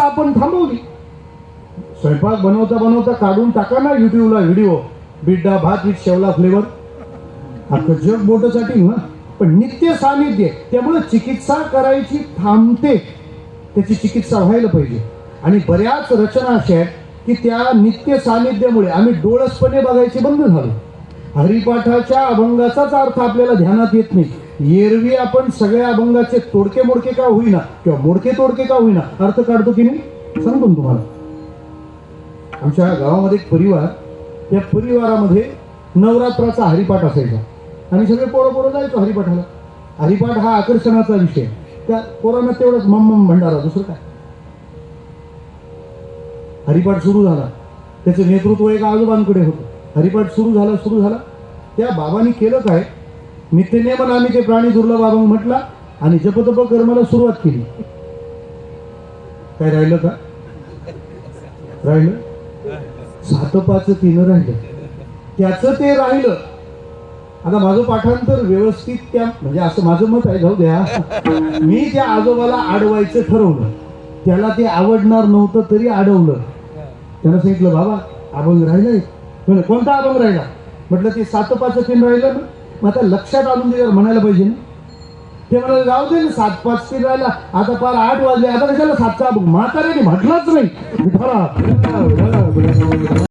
चिकित्सा आपण थांबवली स्वयंपाक बनवता बनवता काढून टाका ना युट्यूबला व्हिडिओ. बिड्डा भात विथ शेवला फ्लेवर. आता जग बोटसाठी ना. पण नित्य सानिध्य. त्यामुळे चिकित्सा करायची थांबते. त्याची चिकित्सा व्हायला पाहिजे. आणि बऱ्याच रचना अशा आहेत की त्या नित्य सानिध्यामुळे आम्ही डोळसपणे बघायचे बंद झालो. हरिपाठाच्या अभंगाचाच अर्थ आपल्याला ध्यानात येत नाही. एरवी आपण सगळ्या अभंगाचे तोडके मोडके का होईना? किंवा मोडके तोडके का होईना? अर्थ काढतो की नाही? सांगतो तुम्हाला. आमच्या गावामध्ये एक परिवार त्या परिवारामध्ये नवरात्राचा हरिपाठ असायचा. आणि सगळे पोरं पोरं जायचो हरिपाठाला. हरिपाठ हा आकर्षणाचा विषय. त्या पोरांना तेवढंच मम्मम भंडारा दुसरं काय? हरिपाठ सुरू झाला. त्याचं नेतृत्व एका आजोबांकडे होतं. हरिपाठ सुरू झाला सुरू झाला. त्या बाबांनी केलं काय? नित्यनेमन आम्ही ते प्राणी दुर्लभ अभंग म्हटला आणि जपतप कर्माला सुरुवात केली. काय राहिलं का? राहिलं? सात पाच तीन राहिलं. त्याचं ते राहिलं. आता माझं पाठांतर व्यवस्थित त्या म्हणजे असं माझं मत आहे जाऊ द्या. मी त्या आजोबाला अडवायचं ठरवलं. त्याला ते आवडणार नव्हतं तरी अडवलं त्यानं सांगितलं बाबा अभंग राहिलाय. कोणता अभंग राहिला? म्हटलं ते सात पाच तीन राहिलं ना. मग आता लक्षात आणून त्याच्यावर म्हणायला पाहिजे ना. ते म्हणाले जाऊ दे ना सात पाच तीन राहिला. आता पार आठ वाजले. आता कशाला सातचा अभंग म्हाताऱ्याने म्हटलाच नाही.